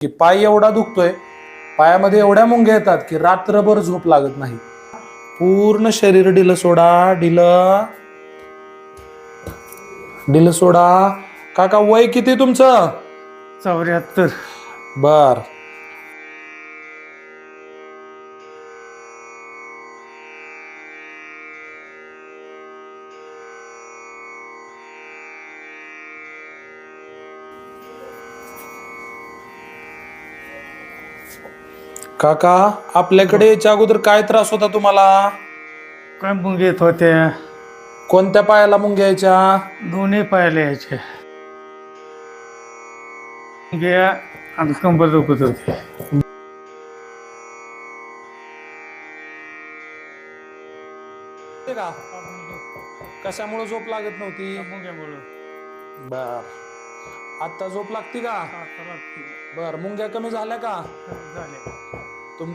की पाय एवढा दुखतोय पायामध्ये एवढ्या मुंग्या येतात की रात्रभर झोप लागत नाही. पूर्ण शरीर ढिलं सोडा ढिलं. ढिलं सोडा. काका वय किती तुमचं? चौऱ्याहत्तर. बर. काका आपल्याकडे याच्या अगोदर काय त्रास होता तुम्हाला? काय मुंग येत होत्या कोणत्या पायाला मुंग्या यायच्या? दोन्ही पायाला यायचे. मुंग्या आणि कंबर दुखत होती. कशामुळे झोप लागत नव्हती? मुंग्यामुळं. बर. आता झोप लागती का? बर मुंग्या कमी झाल्या का? झाले तुम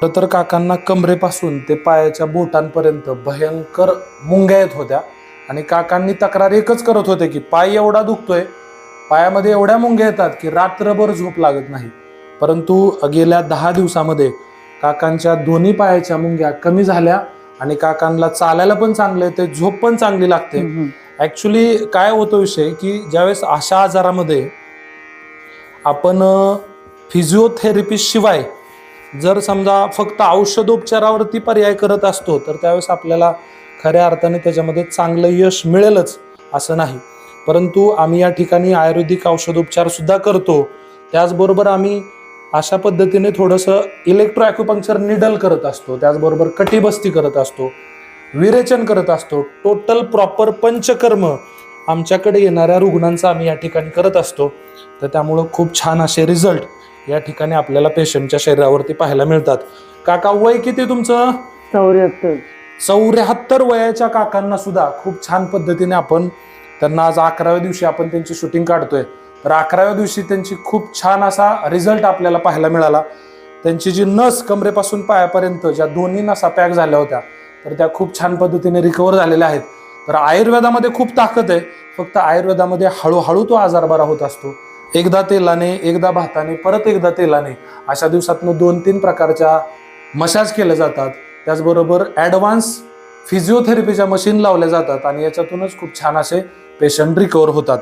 खरं तर काकांना कमरेपासून ते पायाच्या बोटांपर्यंत भयंकर मुंग्या येत होत्या. आणि काकांनी तक्रार एकच करत होते की पाय एवढा दुखतोय पायामध्ये एवढ्या मुंग्या येतात की रात्रभर झोप लागत नाही. परंतु गेल्या दहा दिवसामध्ये काकांच्या दोन्ही पायाच्या मुंग्या कमी झाल्या आणि काकांना चालायला पण चांगलं ते झोप पण चांगली लागते. ऍक्च्युली काय होतो विषय की ज्यावेळेस अशा आजारामध्ये आपण फिजिओथेरपी शिवाय जर समजा फक्त औषधोपचारावरती पर्याय करत असतो तर त्यावेळेस आपल्याला खऱ्या अर्थाने त्याच्यामध्ये चांगलं यश मिळेलच असं नाही. परंतु आम्ही या ठिकाणी आयुर्वेदिक औषधोपचार सुद्धा करतो. त्याचबरोबर आम्ही अशा पद्धतीने थोडंसं इलेक्ट्रो ॲक्युपंक्चर निडल करत असतो. त्याचबरोबर कटिबस्ती करत असतो. विरेचन करत असतो. टोटल प्रॉपर पंचकर्म आमच्याकडे येणाऱ्या रुग्णांचा आम्ही या ठिकाणी करत असतो. तर त्यामुळं खूप छान असे रिझल्ट या ठिकाणी आपल्याला पेशंटच्या शरीरावरती पाहायला मिळतात. काका वय किती तुमचं? चौऱ्याहत्तर. चौऱ्याहत्तर वयाच्या काकांना सुद्धा खूप छान पद्धतीने आपण त्यांना आज अकराव्या दिवशी आपण त्यांची शूटिंग काढतोय. तर अकराव्या दिवशी त्यांची खूप छान असा रिझल्ट आपल्याला पाहायला मिळाला. त्यांची जी नस कमरेपासून पायापर्यंत ज्या दोन्ही नसा पॅक झाल्या होत्या तर त्या खूप छान पद्धतीने रिकवर झालेल्या आहेत. तर आयुर्वेदामध्ये खूप ताकद आहे. फक्त आयुर्वेदामध्ये हळूहळू तो आजार बरा होत असतो. एकदा तेलाने एकदा भाताने परत एकदा तेलाने अशा दिवसातनं दोन तीन प्रकारच्या मसाज केल्या जातात. त्याचबरोबर ॲडव्हान्स फिजिओथेरपीच्या मशीन लावल्या जातात आणि याच्यातूनच खूप छान असे पेशंट रिकवर होतात.